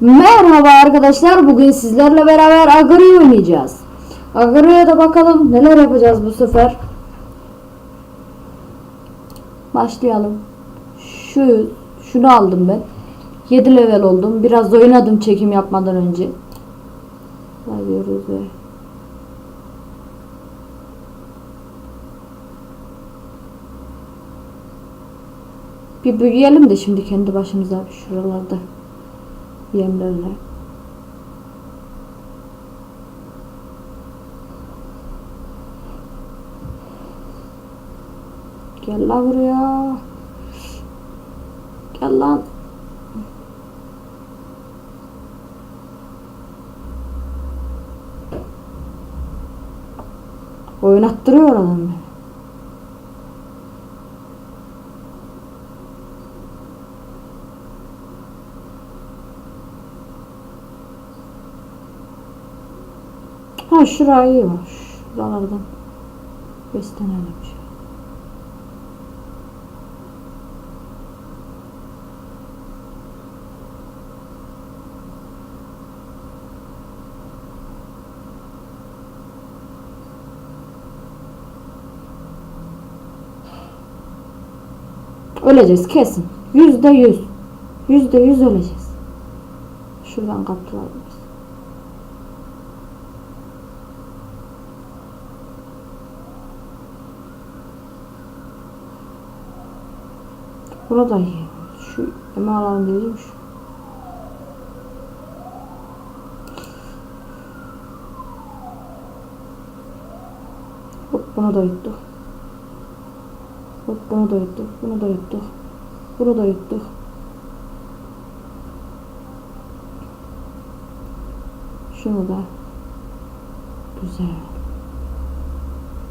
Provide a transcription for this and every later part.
Merhaba arkadaşlar. Bugün sizlerle beraber Agri oynayacağız. Agri'ye de bakalım neler yapacağız bu sefer. Başlayalım. Şu şunu aldım ben. 7 level oldum. Biraz oynadım çekim yapmadan önce. Alıyoruz ve Bir büyüyelim de şimdi kendi başımıza şuralarda yemlerle. Gel la buraya. Gel lan. Oynattırıyor adam beni. Ha şurayı iyi var. Şuralardan beslenelim. Öleceğiz kesin. Yüzde yüz. Yüzde yüz öleceğiz. Şuradan kaptılar biz. Burada. Şu ema alalım dedim şu. Hop bunu da yuttuk. Hop bunu da yuttuk. Bunu da yuttuk. Bunu da yuttuk. Şunu da. Güzel.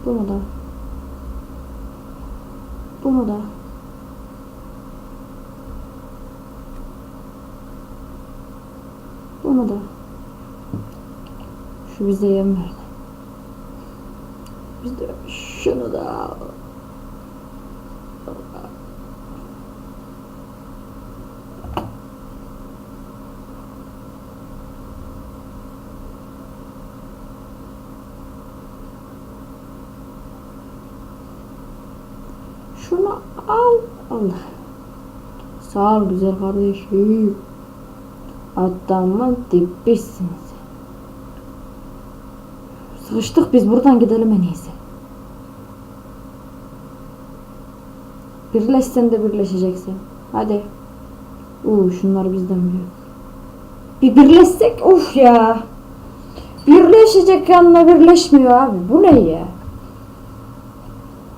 Bunu da. Bunu da. Da. Şu bize yem verdi. Biz de şunu da. Şunu al. Allah. Sağ ol güzel kardeşim. Adamın dibisiniz. Sıkıştık biz buradan gidelim en iyisi. Birleşsen de birleşeceksin. Hadi. Uuu şunlar bizden büyük. Bir birleşsek of ya. Birleşecek yanına birleşmiyor abi. Bu ne ya?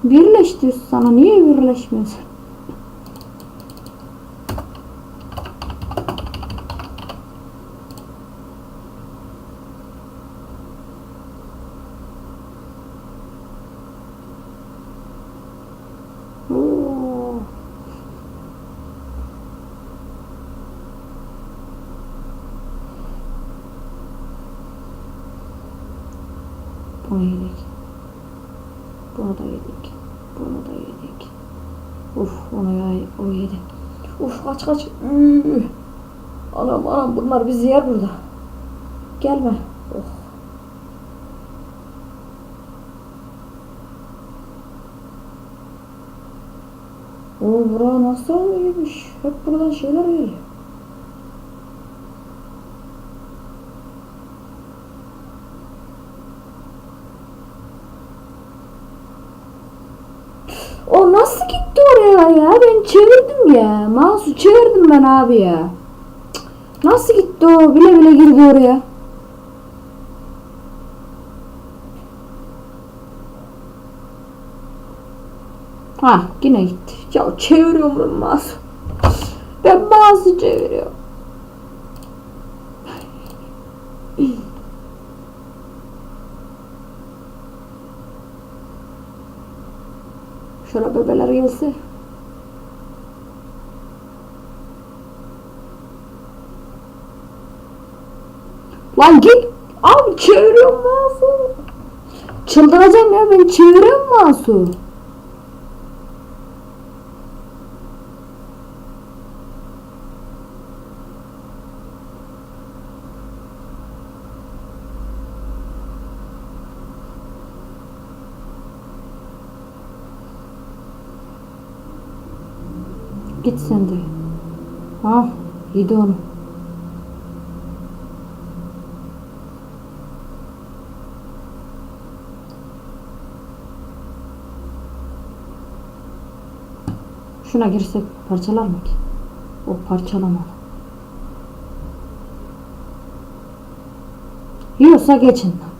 Birleş sana. Niye birleşmiyorsun? Bunu yedik. Bunu da yedik. Bunu da yedik. Uf onu ya o yedi. Uf kaç kaç. Anam anam bunlar bizi yer burada. Gelme. Oh. O bura nasıl iyiymiş. Hep buradan şeyler geliyor. O nasıl gitti oraya ya? Ben çevirdim ya. Mouse'u çevirdim ben abi ya. Nasıl gitti o? Bile bile girdi oraya. Ha yine gitti. Ya çeviriyorum ben mouse'u. Ben mouse'u çeviriyorum. Şöyle bebeler gelse. Lan git. Abi çeviriyorum mouse'u. Çıldıracağım ya ben çeviriyorum mouse'u. Git sen de. Ah, yedi. Şuna girsek parçalar mı ki? O parçalamalı. Yiyorsa geçin lan.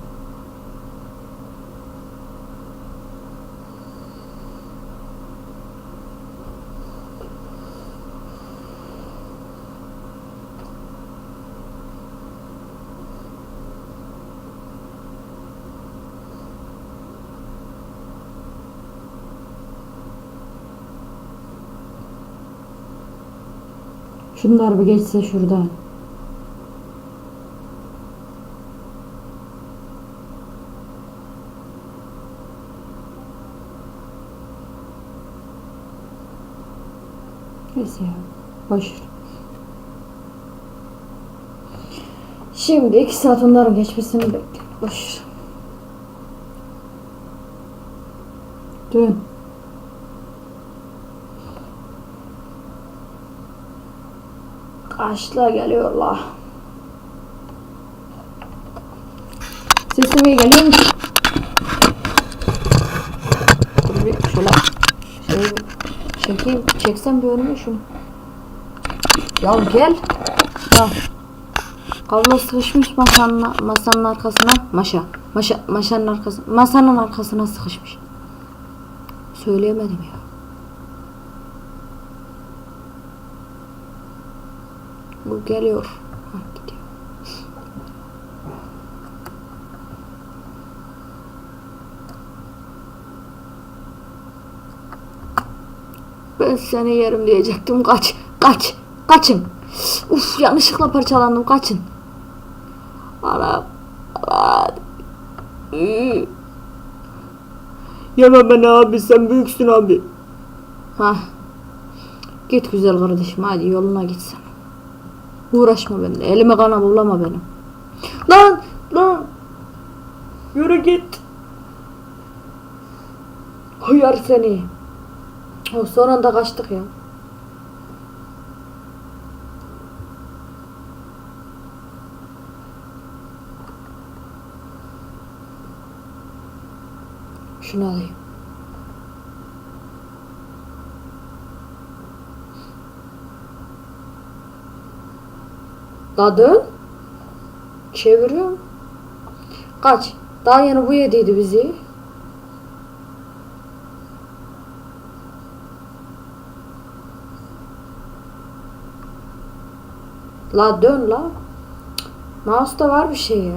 Şunlar bir geçse şuradan. Neyse ya. Boş. ver. Şimdi iki saat onların geçmesini bekliyorum. Boş. ver. Dön. Kaçla geliyorlar. Sesim iyi geliyor mu? Bir şöyle şey çekeyim, çeksem bir önüme şunu. Ya gel. Ya. Kablo sıkışmış masanın, masanın arkasına. Maşa. Maşa, maşanın arkasına. Masanın arkasına sıkışmış. Söyleyemedim ya. Bu geliyor. Ha, gidiyor. Ben seni yerim diyecektim. Kaç. Kaç. Kaçın. Uf yanlışlıkla parçalandım. Kaçın. Ana. Ana. Üü. Yeme beni abi sen büyüksün abi. Ha. Git güzel kardeşim hadi yoluna gitsen. Uğraşma benimle. Elime kana bulama benim. Lan lan. Yürü git. Huyar seni. O son anda kaçtık ya. Şunu alayım. Daha dön. Çeviriyorum. Kaç. Daha yeni bu yediydi bizi. La dön la. Mouse'da var bir şey ya.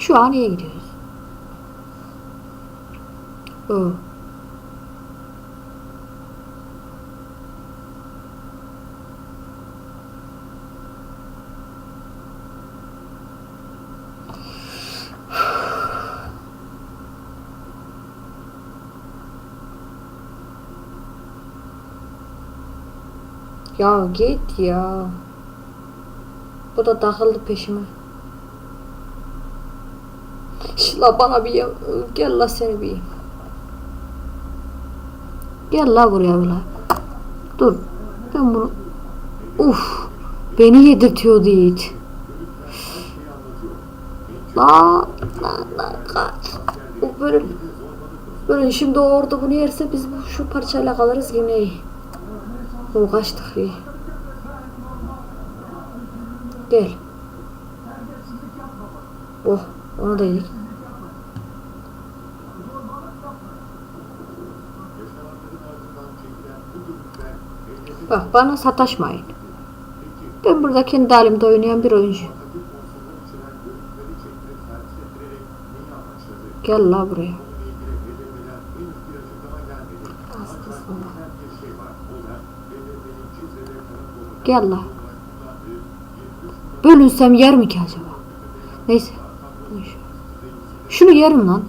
Şu an iyi gidiyoruz. O. Ya git ya. Bu da takıldı peşime. La bana bir ya- gel la seni bir. Gel la buraya la. Dur. Ben bunu Uf. Beni yedirtiyordu Yiğit. La la la kaç. O böyle böyle şimdi orada bunu yerse biz bu şu parçayla kalırız yine iyi. O kaçtık iyi. Gel. Oh, onu da yedik. Bak bana sataşmayın. Ben burada kendi halimde oynayan bir oyuncu. Gel la buraya. Gel la. Bölünsem yer mi ki acaba? Neyse. Şunu yerim lan.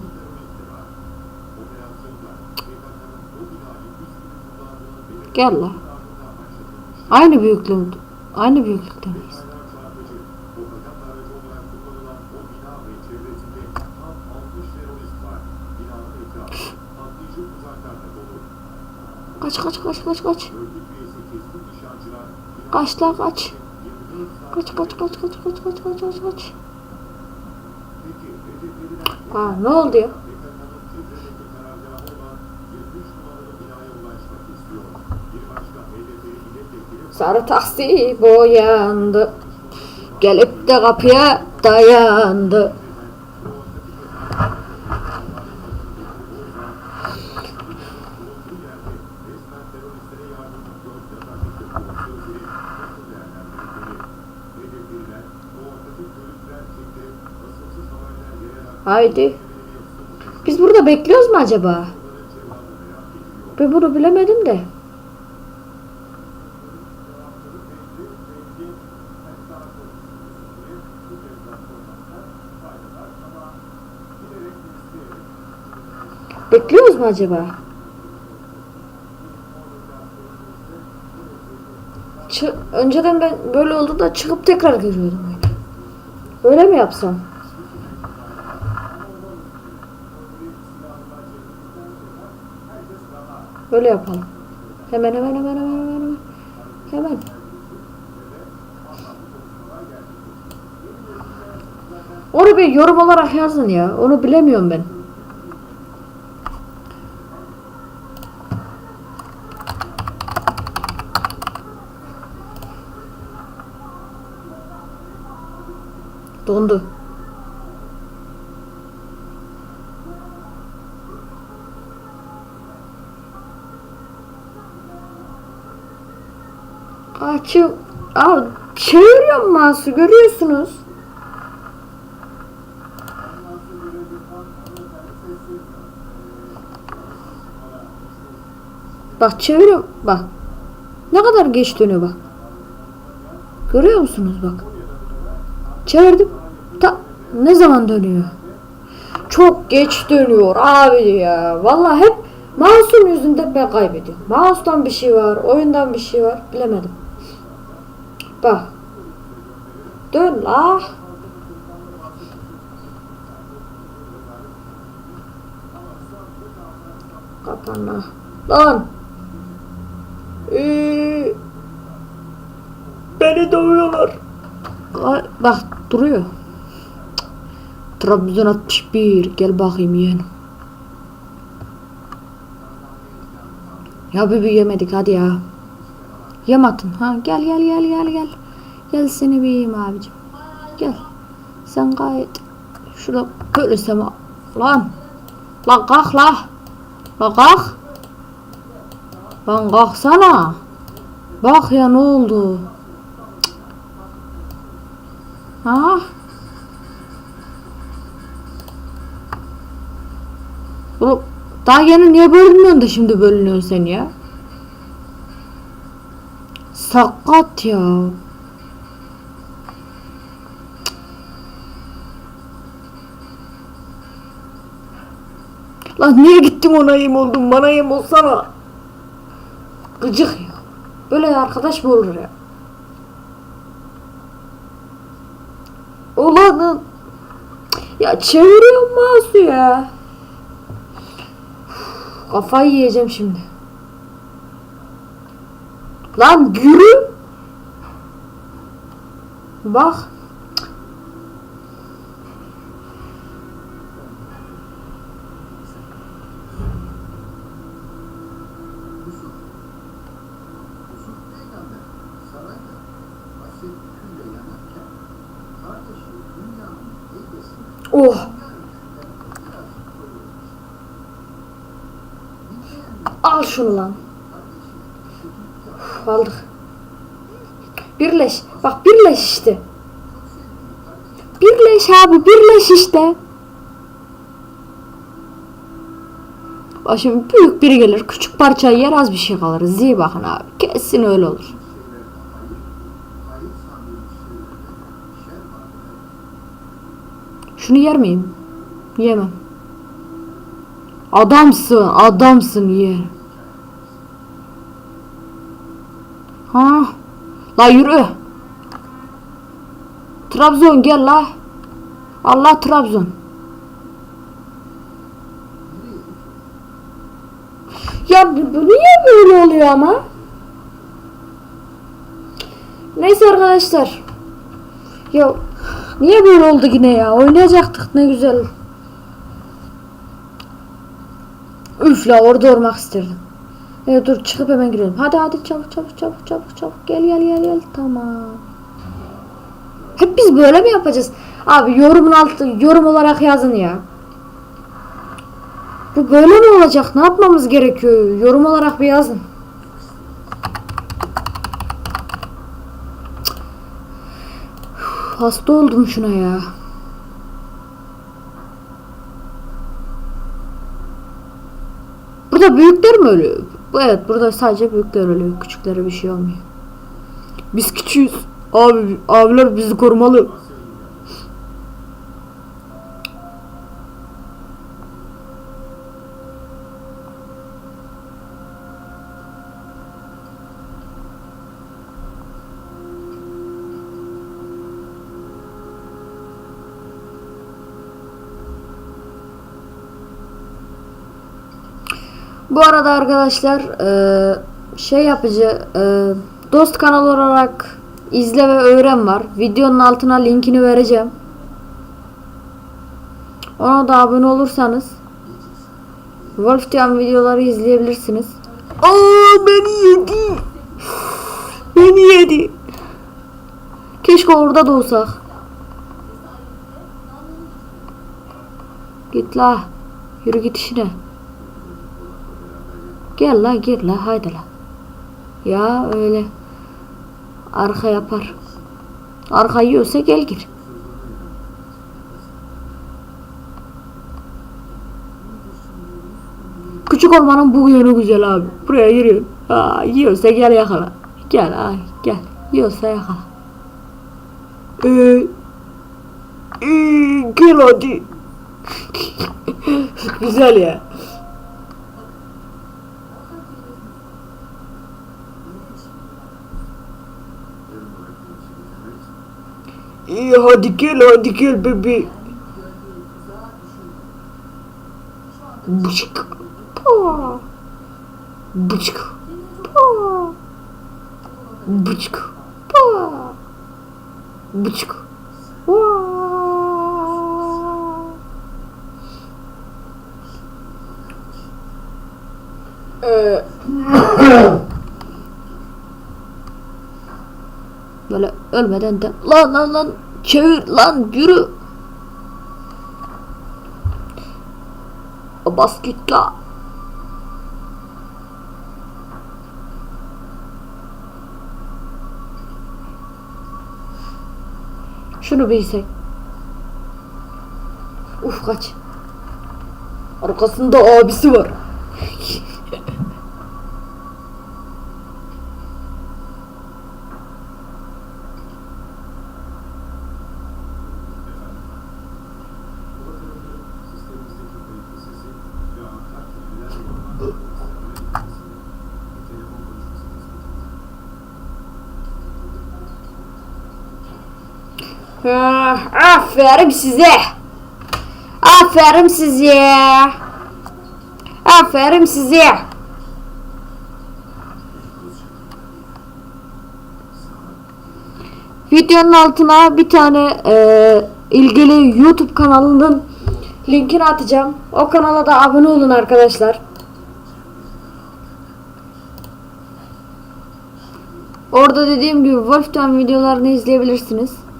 Gel la. Aynı büyüklüğü. Aynı büyüklükte miyiz? Kaç kaç kaç kaç kaç. Kaç la kaç. Kaç kaç kaç kaç kaç kaç kaç kaç kaç. Aa ne oldu ya? Sarı taksi boyandı. Gelip de kapıya dayandı. Haydi. Biz burada bekliyoruz mu acaba? Ben bunu bilemedim de. Bekliyoruz mu acaba? Çı- Önceden ben böyle oldu da çıkıp tekrar giriyordum. öyle. Mi yapsam? Öyle yapalım. Hemen hemen hemen hemen hemen. Hemen. Onu bir yorum olarak yazın ya. Onu bilemiyorum ben. Dondu. Açım. Aa, çeviriyorum mouse'u görüyorsunuz. Bak çeviriyorum. Bak. Ne kadar geç dönüyor bak. Görüyor musunuz bak. Çevirdim. Ta ne zaman dönüyor? Çok geç dönüyor abi ya. Vallahi hep mouse'un yüzünden ben kaybediyorum. Mouse'dan bir şey var, oyundan bir şey var. Bilemedim. Bak. Dön la. Kapan la. Lan. Ee, Beni dövüyorlar. Bak duruyor. Trabzon 61. Gel bakayım yeğenim. Ya bebi yemedik hadi ya. Yemadın ha gel gel gel gel gel. Gel seni bir yiyeyim abicim. Gel. Sen gayet şurada böyle sema. Lan. Lan kalk la. Lan kalk. Lan kalksana. Bak ya ne oldu. Ha? Oğlum daha yeni niye bölünmüyorsun da şimdi bölünüyorsun sen ya? Sakat ya. Lan niye gittin ona yem oldun bana yem olsana. Gıcık ya. Böyle arkadaş mı olur ya? Ulan ya çeviriyorum mouse'u ya. Kafayı yiyeceğim şimdi. Lan yürü. Bak. Al şunu lan. Uf, Aldık. Birleş. Bak birleş işte. Birleş abi birleş işte. Bak şimdi büyük biri gelir küçük parçayı yer az bir şey kalır. Zi bakın abi. Kesin öyle olur. Şunu yer miyim? Yemem. Adamsın, adamsın ye. Ha, La yürü. Trabzon gel la. Allah Trabzon. Ya bu, niye böyle oluyor ama? Neyse arkadaşlar. Ya niye böyle oldu yine ya? Oynayacaktık ne güzel. Üf la orada olmak isterdim. Evet dur çıkıp hemen girelim. Hadi hadi çabuk çabuk çabuk çabuk çabuk. Gel gel gel gel. Tamam. Hep biz böyle mi yapacağız? Abi yorumun altı yorum olarak yazın ya. Bu böyle mi olacak? Ne yapmamız gerekiyor? Yorum olarak bir yazın. Üf, Hasta oldum şuna ya. Burada büyükler mi ölüyor? Bu- Evet burada sadece büyükler ölüyor. Küçüklere bir şey olmuyor. Biz küçüğüz. Abi abiler bizi korumalı. Bu arada arkadaşlar eee, şey yapıcı eee, dost kanal olarak izle ve öğren var. Videonun altına linkini vereceğim. Ona da abone olursanız Wolfteam videoları izleyebilirsiniz. Aa beni yedi. Beni yedi. Keşke orada da olsak. Git la. Yürü git işine. Gel la gir la haydi la. Ya öyle. Arka yapar. Arka yiyorsa gel gir. Küçük olmanın bu yönü güzel abi. Buraya yürü. Aa, yiyorsa gel yakala. Gel ay gel. Yiyorsa yakala. Ee, ee, gel hadi. Güzel ya. İyi hadi gel hadi gel bebe. Bıçık. Pa. Bıçık. Pa. Bıçık. Pa. Bıçık. Vaa. Ee, Böyle ölmeden de lan lan lan çevir lan yürü. Bas git la. Şunu bilsek. Uf kaç. Arkasında abisi var. Ah, aferin size. Aferin size. Aferin size. Videonun altına bir tane e, ilgili YouTube kanalının linkini atacağım. O kanala da abone olun arkadaşlar. Orada dediğim gibi Wolfteam videolarını izleyebilirsiniz.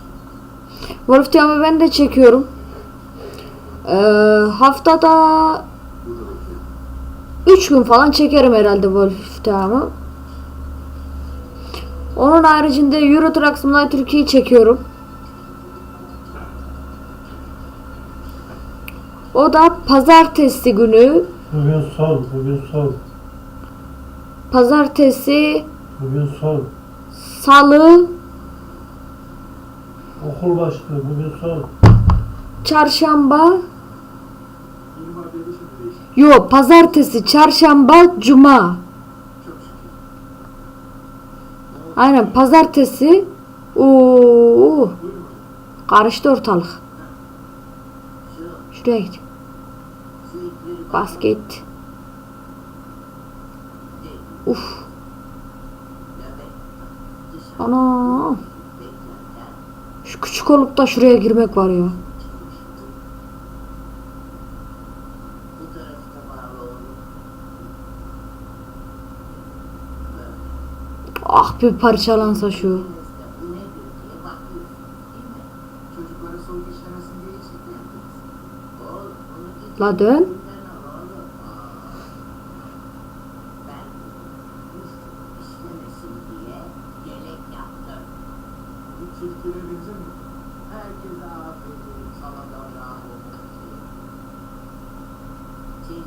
Wolfteam'ı ben de çekiyorum. Ee, haftada 3 gün falan çekerim herhalde Wolfteam'ı. Onun haricinde Euro Truck Simulator 2'yi çekiyorum. O da pazartesi günü. Bugün son, bugün son, Pazartesi, bugün son. salı, Okul başlıyor, bugün son. çarşamba. Yok, pazartesi, çarşamba, cuma. Aynen pazartesi. Oo. Karıştı ortalık. Şuraya git. Basket. Uf. Ana. Küçük olup da şuraya girmek var ya. Ah bir parçalansa şu. Bu nedir diye bakıyorsun değil mi? Çocuklara soğuk işlemesin diye çekti yaptınız. Oğlum bunu git. La dön. Bundan al oğlum. Aa. Ben bu işlemesin diye yelek yaptım. Bu Türkiye'ye benzemiyor. Herkese aferin. Sana da bravo. Senin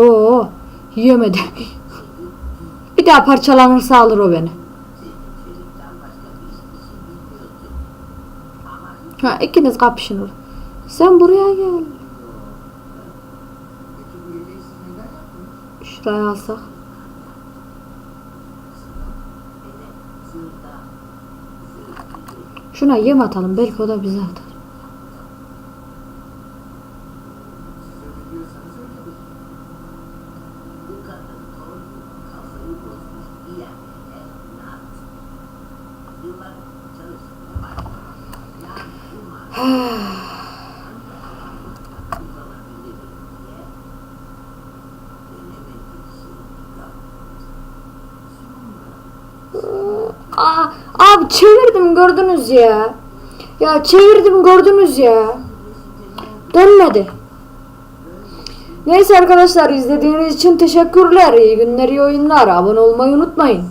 Oo. Yiyemedi. Bir daha parçalanırsa alır o beni. Ha ikiniz kapışın orada. Sen buraya gel. Şuraya alsak. Şuna yem atalım. Belki o da bize atar. Gördünüz ya. Ya çevirdim gördünüz ya. Dönmedi. Neyse arkadaşlar izlediğiniz için teşekkürler. İyi günler, iyi oyunlar. Abone olmayı unutmayın.